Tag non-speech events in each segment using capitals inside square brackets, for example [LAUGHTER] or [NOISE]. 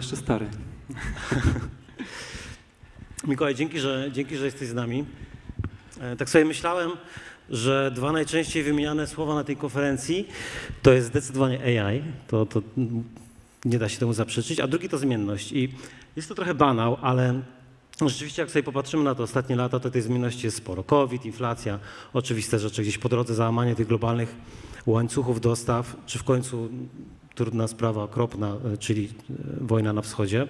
Jeszcze stary. [LAUGHS] Mikołaj, dzięki że, dzięki, że jesteś z nami. E, Tak sobie myślałem, że dwa najczęściej wymieniane słowa na tej konferencji to jest zdecydowanie AI, to, to nie da się temu zaprzeczyć, a drugi to zmienność. I jest to trochę banał, ale rzeczywiście jak sobie popatrzymy na te ostatnie lata, to tej zmienności jest sporo. COVID, inflacja, oczywiste rzeczy, gdzieś po drodze załamanie tych globalnych łańcuchów dostaw, czy w końcu trudna sprawa, okropna, e, czyli e, wojna na wschodzie.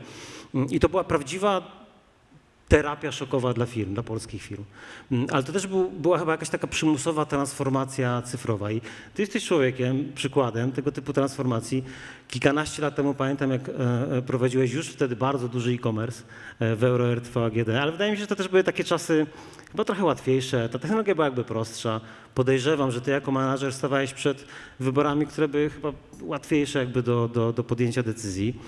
Mm, I to była prawdziwa terapia szokowa dla firm, dla polskich firm. Mm, Ale to też był, była chyba jakaś taka przymusowa transformacja cyfrowa. I ty jesteś człowiekiem, przykładem tego typu transformacji. Kilkanaście lat temu pamiętam, jak e, e, prowadziłeś już wtedy bardzo duży e-commerce e, w EuroRTV AGD, ale wydaje mi się, że to też były takie czasy chyba trochę łatwiejsze. Ta technologia była jakby prostsza. Podejrzewam, że ty jako menadżer stawałeś przed wyborami, które były chyba łatwiejsze jakby do, do, do podjęcia decyzji.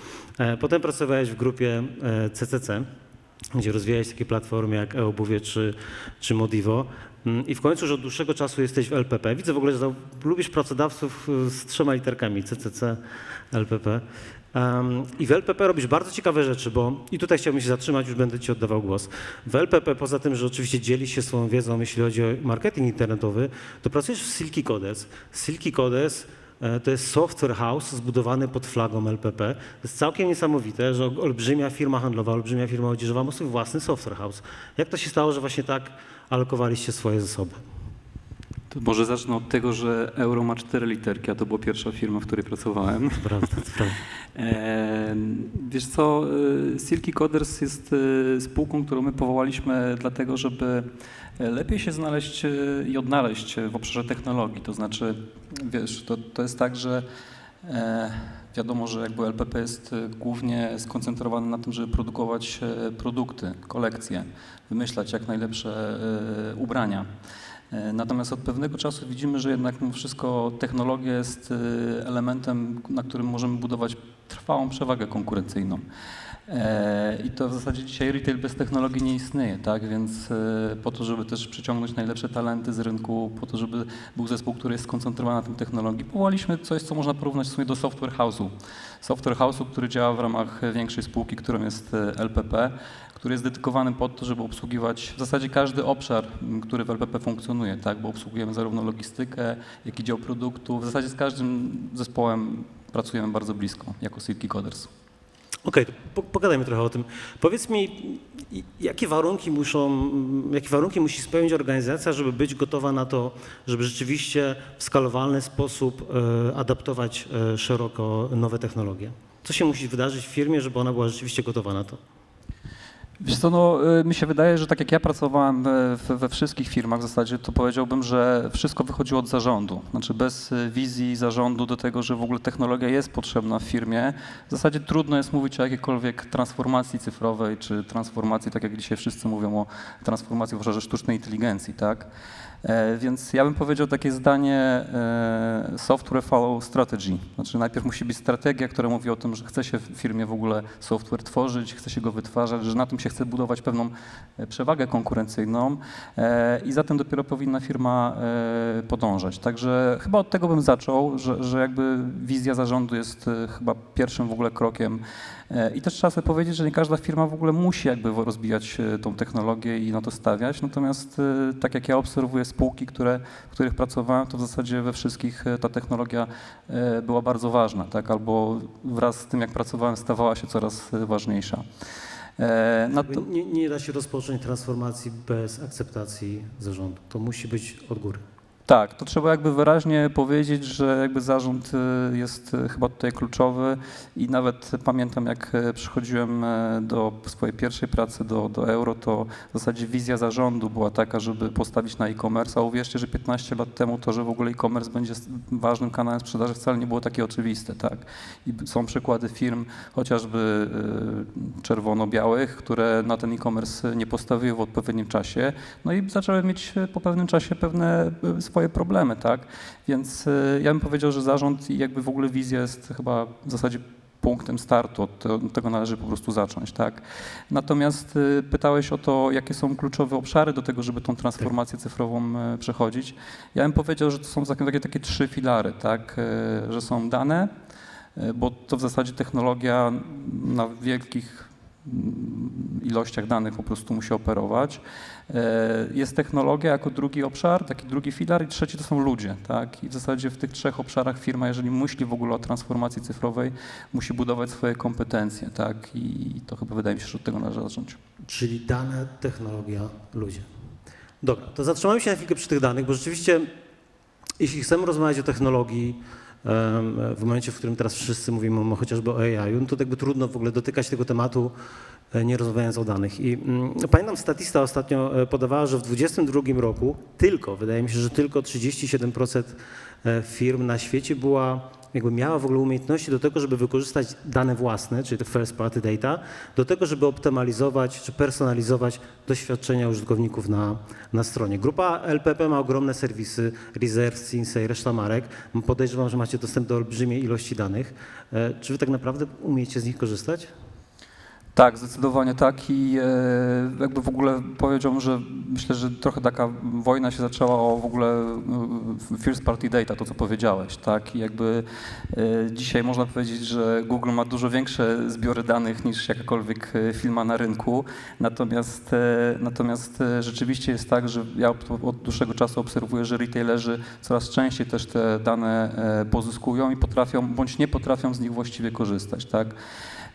Potem pracowałeś w grupie CCC gdzie rozwijałeś takie platformy jak e-obuwie czy, czy Modivo. Mm, I w końcu już od dłuższego czasu jesteś w LPP. Widzę w ogóle, że lubisz pracodawców y, z trzema literkami, CCC, LPP. Um, I w LPP robisz bardzo ciekawe rzeczy, bo i tutaj chciałbym się zatrzymać, już będę Ci oddawał głos. W LPP, poza tym, że oczywiście dzielisz się swoją wiedzą, jeśli chodzi o marketing internetowy, to pracujesz w Silky Codes. Silky Codes To jest software house zbudowany pod flagą LPP. To jest całkiem niesamowite, że olbrzymia firma handlowa, olbrzymia firma odzieżowa ma swój własny software house. Jak to się stało, że właśnie tak alokowaliście swoje zasoby? To może zacznę od tego, że euro ma cztery literki, a to była pierwsza firma, w której pracowałem. To prawda, to prawda. [LAUGHS] E, Wiesz co, e, Silky Coders jest e, spółką, którą my powołaliśmy dlatego, żeby e, lepiej się znaleźć i odnaleźć w obszarze technologii. To znaczy, wiesz, to, to jest tak, że e, wiadomo, że jakby LPP jest głównie skoncentrowany na tym, żeby produkować produkty, kolekcje, wymyślać jak najlepsze e, ubrania. E, Natomiast od pewnego czasu widzimy, że jednak mimo wszystko technologia jest e, elementem, na którym możemy budować trwałą przewagę konkurencyjną. E, I to w zasadzie dzisiaj retail bez technologii nie istnieje, tak? Więc po to, żeby też przyciągnąć najlepsze talenty z rynku, po to, żeby był zespół, który jest skoncentrowany na tym technologii, powołaliśmy coś, co można porównać w sumie do software house'u. Software house'u, który działa w ramach większej spółki, którą jest LPP, który jest dedykowany pod to, żeby obsługiwać w zasadzie każdy obszar, m, który w LPP funkcjonuje, tak? Bo obsługujemy zarówno logistykę, jak i dział produktu. W zasadzie z każdym zespołem pracujemy bardzo blisko, jako Silky Coders. Okej, to po, pogadajmy trochę o tym. Powiedz mi, jakie warunki muszą, jakie warunki musi spełnić organizacja, żeby być gotowa na to, żeby rzeczywiście w skalowalny sposób e, adaptować e, szeroko nowe technologie? Co się musi wydarzyć w firmie, żeby ona była rzeczywiście gotowa na to? Wiesz co, no, y, mi się wydaje, że tak jak ja pracowałem we, we- wszystkich firmach w zasadzie, to powiedziałbym, że wszystko wychodziło od zarządu. Znaczy bez y, wizji zarządu do tego, że w ogóle technologia jest potrzebna w firmie, w zasadzie trudno jest mówić o jakiejkolwiek transformacji cyfrowej, czy transformacji, tak jak dzisiaj wszyscy mówią o transformacji w obszarze sztucznej inteligencji, tak? E, Więc ja bym powiedział takie zdanie e, software follow strategy. Znaczy najpierw musi być strategia, która mówi o tym, że chce się w firmie w ogóle software tworzyć, chce się go wytwarzać, że na tym się chce budować pewną e, przewagę konkurencyjną i za tym dopiero powinna firma podążać. Także chyba od tego bym zaczął, że, że jakby wizja zarządu jest chyba pierwszym w ogóle krokiem I też trzeba sobie powiedzieć, że nie każda firma w ogóle musi jakby rozbijać tą technologię i na to stawiać. Natomiast tak jak ja obserwuję spółki, które, w których pracowałem, to w zasadzie we wszystkich e, ta technologia e, była bardzo ważna, tak? albo wraz z tym jak pracowałem stawała się coraz e, ważniejsza. To, Nie, nie da się rozpocząć transformacji bez akceptacji zarządu. To musi być od góry. Tak, to trzeba jakby wyraźnie powiedzieć, że jakby zarząd y, jest y, chyba tutaj kluczowy i nawet pamiętam jak y, przychodziłem do swojej pierwszej pracy do, do euro, to w zasadzie wizja zarządu była taka, żeby postawić na e-commerce, a uwierzcie, że 15 lat temu to, że w ogóle e-commerce będzie ważnym kanałem sprzedaży wcale nie było takie oczywiste, tak. I są przykłady firm, chociażby czerwono-białych, które na ten e-commerce nie postawiły w odpowiednim czasie, no i zaczęły mieć po pewnym czasie pewne swoje problemy, tak? Więc y, ja bym powiedział, że zarząd i jakby w ogóle wizja jest chyba w zasadzie punktem startu, od te- od tego należy po prostu zacząć, tak? Natomiast y, pytałeś o to, jakie są kluczowe obszary do tego, żeby tą transformację cyfrową y, przechodzić. Ja bym powiedział, że to są takie, takie, trzy filary, tak? Że są dane, bo to w zasadzie technologia na wielkich ilościach danych po prostu musi operować. E, Jest technologia jako drugi obszar, taki drugi filar i trzeci to są ludzie. Tak? I w zasadzie w tych trzech obszarach firma, jeżeli myśli w ogóle o transformacji cyfrowej, musi budować swoje kompetencje. Tak? I to chyba wydaje mi się, że od tego należy zacząć. Czyli dane, technologia, ludzie. Dobra, to zatrzymamy się na chwilkę przy tych danych, bo rzeczywiście, jeśli chcemy rozmawiać o technologii, w momencie, w którym teraz wszyscy mówimy chociażby o AI, no to jakby trudno w ogóle dotykać tego tematu, e, nie rozmawiając o danych. I mm, pamiętam, statista ostatnio e, podawała, że w 2022 roku tylko, wydaje mi się, że tylko 37% e, firm na świecie była, jakby miała w ogóle umiejętności do tego, żeby wykorzystać dane własne, czyli te first party data, do tego, żeby optymalizować czy personalizować doświadczenia użytkowników na, na stronie. Grupa LPP ma ogromne serwisy, Reserve, Sinsei, reszta marek. Podejrzewam, że macie dostęp do olbrzymiej ilości danych. E, Czy wy tak naprawdę umiecie z nich korzystać? Tak, zdecydowanie tak i e, jakby w ogóle powiedziałbym, że myślę, że trochę taka wojna się zaczęła o w ogóle e, first party data, to co powiedziałeś, tak i jakby e, dzisiaj można powiedzieć, że Google ma dużo większe zbiory danych niż jakakolwiek firma na rynku, natomiast, natomiast rzeczywiście jest tak, że ja od, dłuższego czasu obserwuję, że retailerzy coraz częściej też te dane pozyskują i potrafią bądź nie potrafią z nich właściwie korzystać, tak.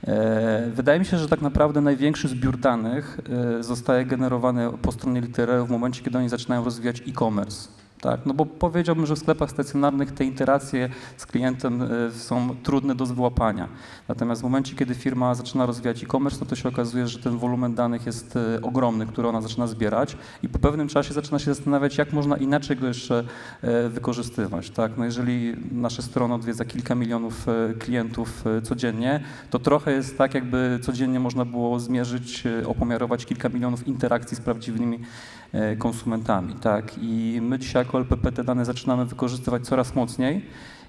E, Wydaje mi się, że tak naprawdę największy zbiór danych e, zostaje generowany po stronie litererów w momencie, kiedy oni zaczynają rozwijać e-commerce. Tak, no bo powiedziałbym, że w sklepach stacjonarnych te interakcje z klientem e, są trudne do złapania. Natomiast w momencie, kiedy firma zaczyna rozwijać e-commerce, no to się okazuje, że ten wolumen danych jest e, ogromny, który ona zaczyna zbierać i po pewnym czasie zaczyna się zastanawiać, jak można inaczej go jeszcze e, wykorzystywać. Tak? No jeżeli nasze strony odwiedza kilka milionów klientów codziennie, to trochę jest tak, jakby codziennie można było zmierzyć, opomiarować kilka milionów interakcji z prawdziwymi konsumentami. Tak? I my dzisiaj jako LPP te dane zaczynamy wykorzystywać coraz mocniej.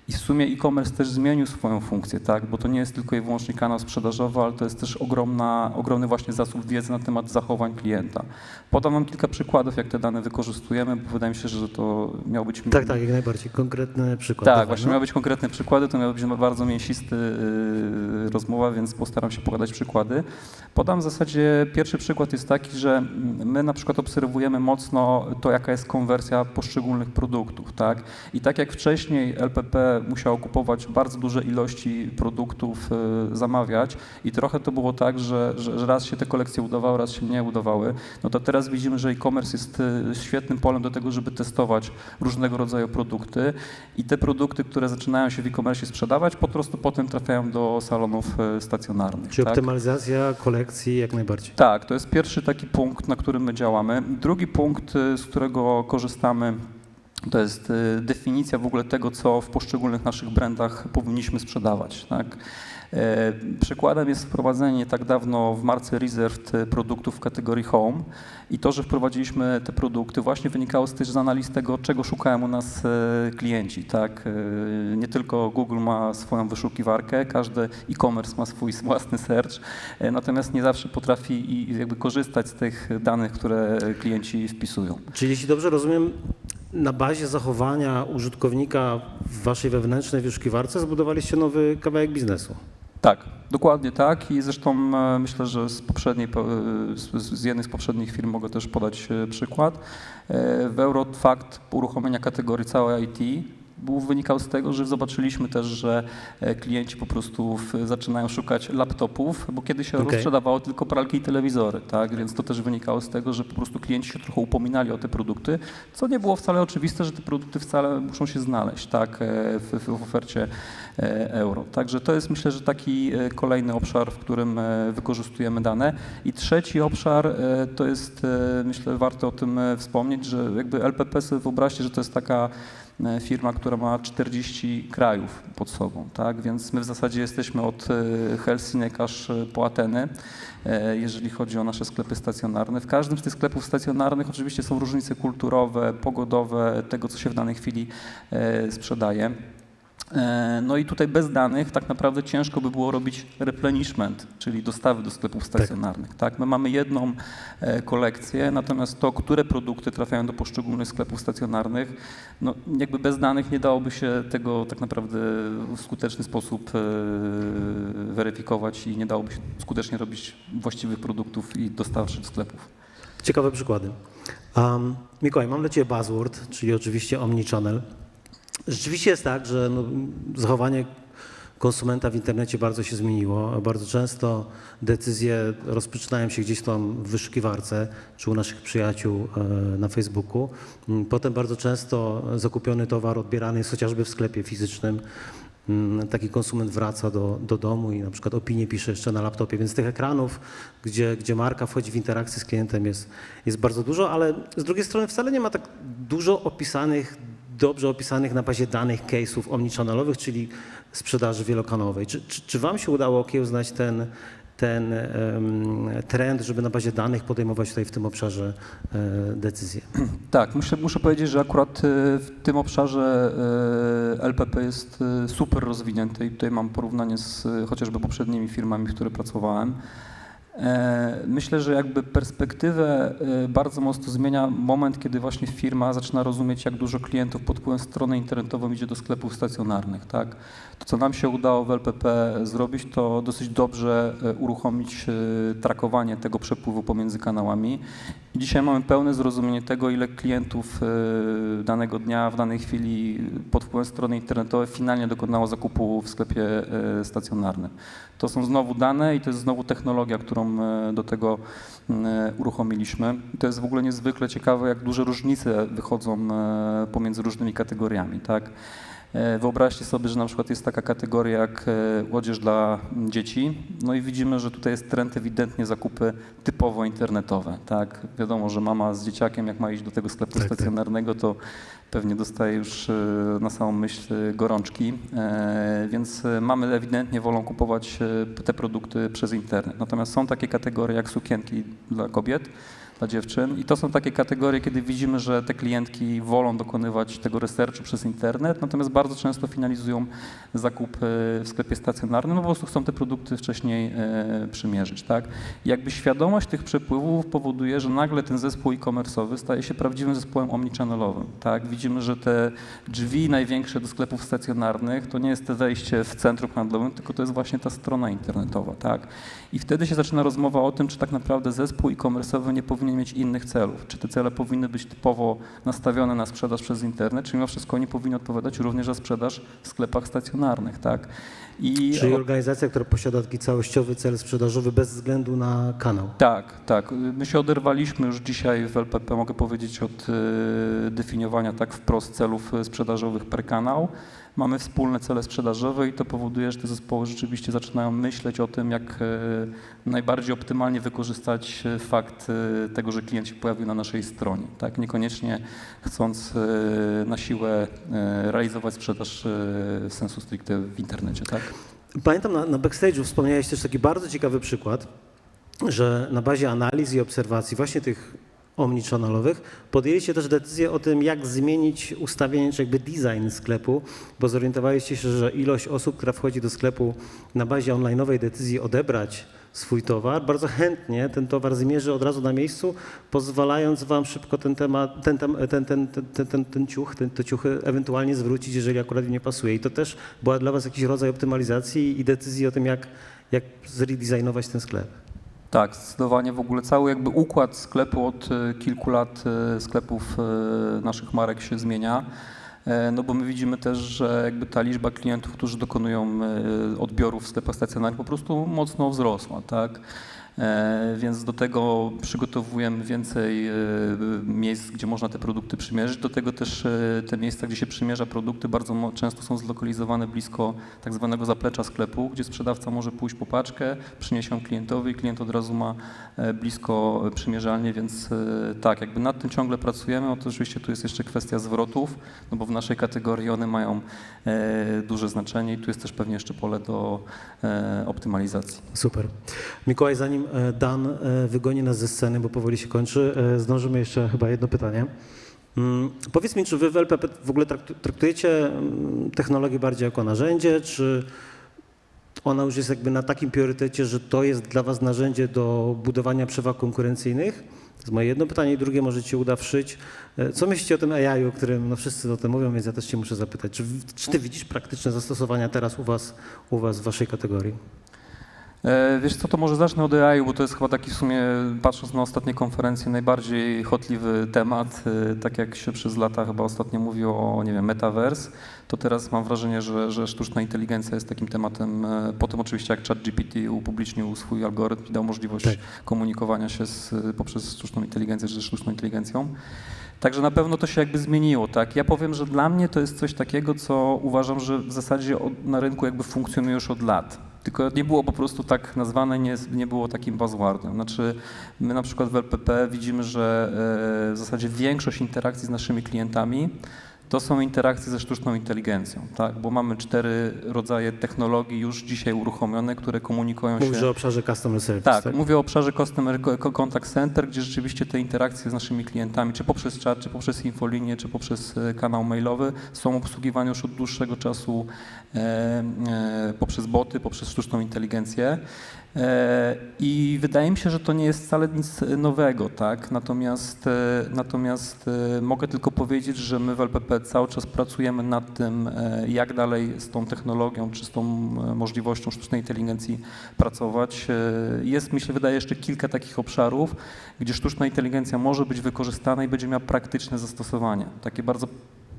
I w sumie e-commerce też zmienił swoją funkcję, tak? bo to nie jest tylko i wyłącznie kanał sprzedażowy, ale to jest też ogromna, ogromny właśnie zasób wiedzy na temat zachowań klienta. Podam wam kilka przykładów, jak te dane wykorzystujemy, bo wydaje mi się, że to miał być... Tak, tak, jak najbardziej. Konkretny przykład. Tak, Dawaj, właśnie no. miały być konkretne przykłady, to miała być bardzo mięsisty yy, rozmowa, więc postaram się pokazać przykłady. Podam w zasadzie, pierwszy przykład jest taki, że my na przykład obserwujemy mocno to, jaka jest konwersja poszczególnych produktów, tak? I tak jak wcześniej LPP musiało kupować bardzo duże ilości produktów, yy, zamawiać i trochę to było tak, że, że, że raz się te kolekcje udawały, raz się nie udawały, no to teraz widzimy, że e-commerce jest yy, świetnym polem do tego, żeby testować różnego rodzaju produkty i te produkty, które zaczynają się w e-commerce sprzedawać, po prostu potem trafiają do salonów e, stacjonarnych. Czyli tak? optymalizacja kolekcji jak najbardziej. Tak, to jest pierwszy taki punkt, na którym my działamy. Drugi punkt, y, z którego korzystamy, to jest y, definicja w ogóle tego, co w poszczególnych naszych brandach powinniśmy sprzedawać. Tak? E, Przykładem jest wprowadzenie nie tak dawno w marce Reserved y, produktów w kategorii Home i to, że wprowadziliśmy te produkty właśnie wynikało z też z analiz tego, czego szukają u nas e, klienci. Tak? E, Nie tylko Google ma swoją wyszukiwarkę, każdy e-commerce ma swój [LAUGHS] własny search, natomiast nie zawsze potrafi jakby korzystać z tych danych, które klienci wpisują. Czyli jeśli dobrze rozumiem, na bazie zachowania użytkownika w waszej wewnętrznej wyszukiwarce zbudowaliście nowy kawałek biznesu. Tak, dokładnie tak i zresztą e, myślę, że z poprzedniej, po- e, z, jednej z poprzednich firm mogę też podać e, przykład. W Euro fakt uruchomienia kategorii całej IT był, wynikał z tego, że zobaczyliśmy też, że e, klienci po prostu w, zaczynają szukać laptopów, bo kiedyś się Okej. rozprzedawało tylko pralki i telewizory, tak? więc to też wynikało z tego, że po prostu klienci się trochę upominali o te produkty, co nie było wcale oczywiste, że te produkty wcale muszą się znaleźć tak? e, w, w ofercie e, euro. Także to jest myślę, że taki kolejny obszar, w którym wykorzystujemy dane. I trzeci obszar to jest, myślę, warto o tym wspomnieć, że jakby LPP sobie wyobraźcie, że to jest taka firma, która ma 40 krajów pod sobą, tak? Więc my w zasadzie jesteśmy od e, Helsinek aż e, po Ateny, e, jeżeli chodzi o nasze sklepy stacjonarne. W każdym z tych sklepów stacjonarnych oczywiście są różnice kulturowe, pogodowe, tego, co się w danej chwili e, sprzedaje. E, No i tutaj bez danych tak naprawdę ciężko by było robić replenishment, czyli dostawy do sklepów stacjonarnych. Tak. My mamy jedną e, kolekcję, natomiast to, które produkty trafiają do poszczególnych sklepów stacjonarnych, no jakby bez danych nie dałoby się tego tak naprawdę w skuteczny sposób e, weryfikować i nie dałoby się skutecznie robić właściwych produktów i dostarczyć do sklepów. Ciekawe przykłady. Um, Mikołaj, mam dla Ciebie buzzword, czyli oczywiście omnichannel. Rzeczywiście jest tak, że no, zachowanie konsumenta w internecie bardzo się zmieniło. Bardzo często decyzje rozpoczynają się gdzieś tam w wyszukiwarce czy u naszych przyjaciół e, na Facebooku. Mm, Potem bardzo często zakupiony towar odbierany jest chociażby w sklepie fizycznym. Mm, Taki konsument wraca do, do domu i na przykład opinię pisze jeszcze na laptopie, więc tych ekranów, gdzie, gdzie marka wchodzi w interakcję z klientem jest, jest bardzo dużo, ale z drugiej strony wcale nie ma tak dużo opisanych, dobrze opisanych na bazie danych case'ów omnichannel'owych, czyli sprzedaży wielokanałowej. Czy, czy, czy wam się udało okiełznać ten, ten em, trend, żeby na bazie danych podejmować tutaj w tym obszarze e, decyzje? [CLEARS THROAT] Tak, muszę, muszę powiedzieć, że akurat e, w tym obszarze e, LPP jest e, super rozwinięty i tutaj mam porównanie z e, chociażby poprzednimi firmami, w których pracowałem. E, Myślę, że jakby perspektywę e, bardzo mocno zmienia moment, kiedy właśnie firma zaczyna rozumieć, jak dużo klientów pod wpływem strony internetową idzie do sklepów stacjonarnych. Tak? To, co nam się udało w LPP zrobić, to dosyć dobrze e, uruchomić trakowanie tego przepływu pomiędzy kanałami. Dzisiaj mamy pełne zrozumienie tego, ile klientów danego dnia, w danej chwili pod wpływem strony internetowej finalnie dokonało zakupu w sklepie stacjonarnym. To są znowu dane i to jest znowu technologia, którą e, do tego e, uruchomiliśmy. To jest w ogóle niezwykle ciekawe, jak duże różnice wychodzą e, pomiędzy różnymi kategoriami. Tak? E, Wyobraźcie sobie, że na przykład jest taka kategoria jak e, odzież dla dzieci, no i widzimy, że tutaj jest trend ewidentnie zakupy typowo internetowe, tak? Wiadomo, że mama z dzieciakiem, jak ma iść do tego sklepu Tak, tak. stacjonarnego, to pewnie dostaje już e, na samą myśl gorączki, więc mamy ewidentnie wolą kupować te produkty przez internet. Natomiast są takie kategorie jak sukienki dla kobiet, dla dziewczyn i to są takie kategorie, kiedy widzimy, że te klientki wolą dokonywać tego researchu przez internet, natomiast bardzo często finalizują zakup w sklepie stacjonarnym, no po prostu chcą te produkty wcześniej e, przymierzyć, tak? Jakby świadomość tych przepływów powoduje, że nagle ten zespół e-commerce'owy staje się prawdziwym zespołem omnichannelowym, tak? Widzimy, że te drzwi największe do sklepów stacjonarnych to nie jest to wejście w centrum handlowym, tylko to jest właśnie ta strona internetowa, tak? I wtedy się zaczyna rozmowa o tym, czy tak naprawdę zespół e-commerce'owy nie powinien mieć innych celów, czy te cele powinny być typowo nastawione na sprzedaż przez internet, czy mimo wszystko oni powinni odpowiadać również za sprzedaż w sklepach stacjonarnych, tak? I Czyli organizacja, która posiada taki całościowy cel sprzedażowy bez względu na kanał. Tak, tak. My się oderwaliśmy już dzisiaj w LPP, mogę powiedzieć, od e, definiowania tak wprost celów e, sprzedażowych per kanał. Mamy wspólne cele sprzedażowe i to powoduje, że te zespoły rzeczywiście zaczynają myśleć o tym, jak e, najbardziej optymalnie wykorzystać e, fakt e, tego, że klient się pojawił na naszej stronie. Tak? Niekoniecznie chcąc na siłę realizować sprzedaż sensu stricte w internecie. Tak? Pamiętam na, na backstage'u wspomniałeś też taki bardzo ciekawy przykład, że na bazie analiz i obserwacji właśnie tych omnichannalowych podjęliście też decyzję o tym, jak zmienić ustawienie, czy jakby design sklepu, bo zorientowaliście się, że ilość osób, która wchodzi do sklepu na bazie online'owej decyzji odebrać swój towar, bardzo chętnie ten towar zmierzy od razu na miejscu, pozwalając wam szybko ten temat, ten, ten, ten, ten, ten, ten, ten ciuch, ten, te ciuchy ewentualnie zwrócić, jeżeli akurat im nie pasuje. I to też była dla was jakiś rodzaj optymalizacji i decyzji o tym, jak, jak zredesignować ten sklep. Tak, zdecydowanie w ogóle cały jakby układ sklepu od e, kilku lat e, sklepów e, naszych marek się zmienia. No bo my widzimy też, że jakby ta liczba klientów, którzy dokonują odbiorów w sklepach stacjonarnych po prostu mocno wzrosła, tak? E, Więc do tego przygotowujemy więcej e, miejsc, gdzie można te produkty przymierzyć. Do tego też e, te miejsca, gdzie się przymierza produkty, bardzo często są zlokalizowane blisko tak zwanego zaplecza sklepu, gdzie sprzedawca może pójść po paczkę, przyniesie ją klientowi i klient od razu ma blisko przymierzalnie, więc tak, jakby nad tym ciągle pracujemy. Oczywiście tu jest jeszcze kwestia zwrotów, no bo w naszej kategorii one mają duże znaczenie i tu jest też pewnie jeszcze pole do optymalizacji. Super. Mikołaj, zanim e, Dan e, wygoni nas ze sceny, bo powoli się kończy, e, zdążymy jeszcze chyba jedno pytanie. Mm, Powiedz mi, czy wy w LPP w ogóle traktu- traktujecie mm, technologię bardziej jako narzędzie, czy ona już jest jakby na takim priorytecie, że to jest dla was narzędzie do budowania przewag konkurencyjnych? To jest moje jedno pytanie i drugie może ci uda wszyć. Co myślicie o tym AI, o którym no wszyscy o tym mówią, więc ja też cię muszę zapytać. Czy, czy ty widzisz praktyczne zastosowania teraz u was, u was w waszej kategorii? E, Wiesz co, to może zacznę od AI, bo to jest chyba taki w sumie, patrząc na ostatnie konferencje, najbardziej chotliwy temat. E, Tak jak się przez lata chyba ostatnio mówiło o, nie wiem, metaverse, to teraz mam wrażenie, że, że sztuczna inteligencja jest takim tematem, e, po tym oczywiście jak ChatGPT upublicznił swój algorytm i dał możliwość Tak. komunikowania się z, poprzez sztuczną inteligencję ze sztuczną inteligencją. Także na pewno to się jakby zmieniło, tak? Ja powiem, że dla mnie to jest coś takiego, co uważam, że w zasadzie od, na rynku jakby funkcjonuje już od lat. Tylko nie było po prostu tak nazwane, nie, nie było takim buzzwordem. Znaczy my na przykład w LPP widzimy, że e, w zasadzie większość interakcji z naszymi klientami to są interakcje ze sztuczną inteligencją, tak? Bo mamy cztery rodzaje technologii już dzisiaj uruchomione, które komunikują się... Mówisz o obszarze customer service, Tak, tak? mówię o obszarze Customer Co- Contact Center, gdzie rzeczywiście te interakcje z naszymi klientami, czy poprzez czat, czy poprzez infolinię, czy poprzez e, kanał mailowy, są obsługiwane już od dłuższego czasu e, e, poprzez boty, poprzez sztuczną inteligencję. E, I wydaje mi się, że to nie jest wcale nic nowego, tak? Natomiast, e, natomiast e, mogę tylko powiedzieć, że my w LPP cały czas pracujemy nad tym, jak dalej z tą technologią, czy z tą możliwością sztucznej inteligencji pracować. Jest, się wydaje, jeszcze kilka takich obszarów, gdzie sztuczna inteligencja może być wykorzystana i będzie miała praktyczne zastosowanie, takie bardzo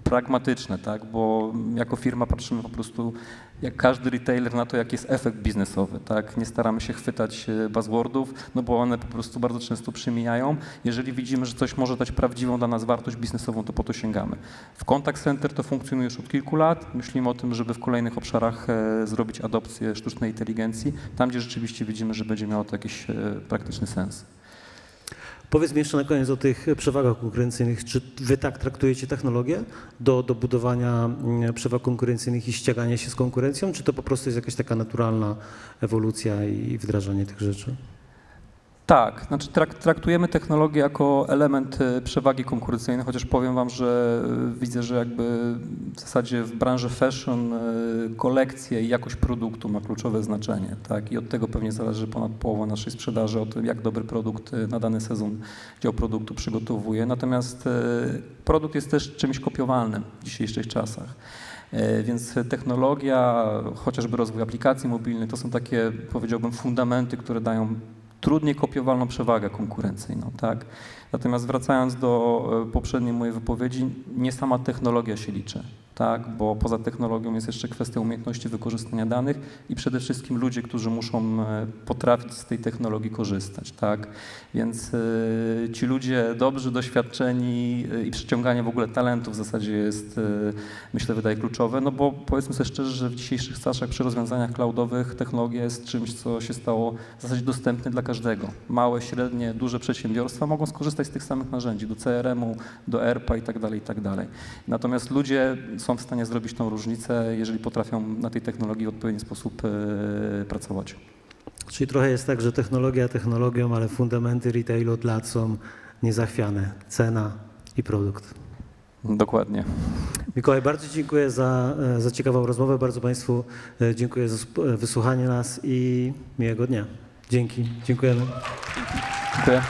pragmatyczne, tak? bo jako firma patrzymy po prostu, jak każdy retailer, na to, jaki jest efekt biznesowy. Tak? Nie staramy się chwytać e, buzzwordów, no bo one po prostu bardzo często przemijają. Jeżeli widzimy, że coś może dać prawdziwą dla nas wartość biznesową, to po to sięgamy. W Contact Center to funkcjonuje już od kilku lat. Myślimy o tym, żeby w kolejnych obszarach e, zrobić adopcję sztucznej inteligencji, tam gdzie rzeczywiście widzimy, że będzie miało to jakiś e, praktyczny sens. Powiedz mi jeszcze na koniec o tych przewagach konkurencyjnych. Czy wy tak traktujecie technologię do, do budowania mm, przewag konkurencyjnych i ścigania się z konkurencją, czy to po prostu jest jakaś taka naturalna ewolucja i wdrażanie tych rzeczy? Tak, znaczy trak, traktujemy technologię jako element e, przewagi konkurencyjnej, chociaż powiem wam, że e, widzę, że jakby w zasadzie w branży fashion e, kolekcje i jakość produktu ma kluczowe znaczenie, tak? I od tego pewnie zależy ponad połowa naszej sprzedaży, o tym jak dobry produkt na dany sezon dział produktu przygotowuje. Natomiast produkt jest też czymś kopiowalnym w dzisiejszych czasach. E, Więc technologia, chociażby rozwój aplikacji mobilnych, to są takie, powiedziałbym, fundamenty, które dają trudniej kopiowalną przewagę konkurencyjną, tak? Natomiast wracając do e, poprzedniej mojej wypowiedzi, nie sama technologia się liczy, tak? Bo poza technologią jest jeszcze kwestia umiejętności wykorzystania danych i przede wszystkim ludzie, którzy muszą e, potrafić z tej technologii korzystać, tak? Więc e, ci ludzie dobrzy, doświadczeni e, i przyciąganie w ogóle talentów w zasadzie jest, myślę, wydaje kluczowe, no bo powiedzmy sobie szczerze, że w dzisiejszych czasach przy rozwiązaniach cloudowych technologia jest czymś, co się stało w zasadzie dostępne dla każdego. Małe, średnie, duże przedsiębiorstwa mogą skorzystać z tych samych narzędzi, do CRM-u, do ERP-a tak tak dalej. Natomiast ludzie są w stanie zrobić tą różnicę, jeżeli potrafią na tej technologii w odpowiedni sposób e, pracować. Czyli trochę jest tak, że technologia technologią, ale fundamenty retailu od lat są niezachwiane. Cena i produkt. Dokładnie. Mikołaj, bardzo dziękuję za, e, za ciekawą rozmowę. Bardzo Państwu e, dziękuję za wysłuchanie nas i miłego dnia. Dzięki. Dziękujemy. Dziękuję.